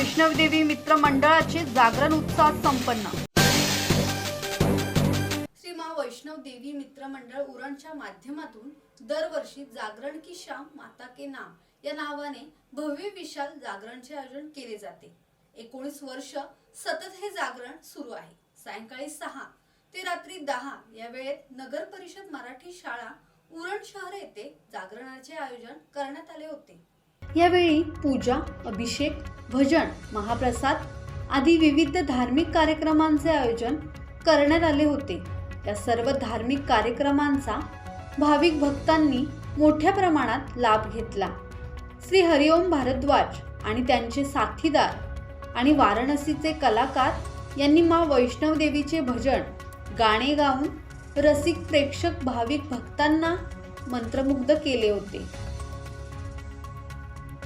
वैष्णवदेवी मित्र मंडळाचे जागरण उत्सवात संपन्न. श्री मा वैष्णव देवी मित्र मंडळ उरणच्या माध्यमातून दरवर्षी जागरण की शाम माता के नाम या नावाने भव्य विशाल जागरणचे आयोजन केले जाते. एकोणीस वर्ष सतत हे जागरण सुरू आहे. सायंकाळी सहा ते रात्री दहा या वेळेत नगर परिषद मराठी शाळा उरण शहर येथे जागरणाचे आयोजन करण्यात आले होते. यावेळी पूजा अभिषेक भजन महाप्रसाद आदी विविध धार्मिक कार्यक्रमांचे आयोजन करण्यात आले होते. या सर्व धार्मिक कार्यक्रमांचा भाविक भक्तांनी मोठ्या प्रमाणात लाभ घेतला. श्री हरिओम भारद्वाज आणि त्यांचे साथीदार आणि वाराणसीचे कलाकार यांनी मा वैष्णवदेवीचे भजन गाणे गाऊन रसिक प्रेक्षक भाविक भक्तांना मंत्रमुग्ध केले होते.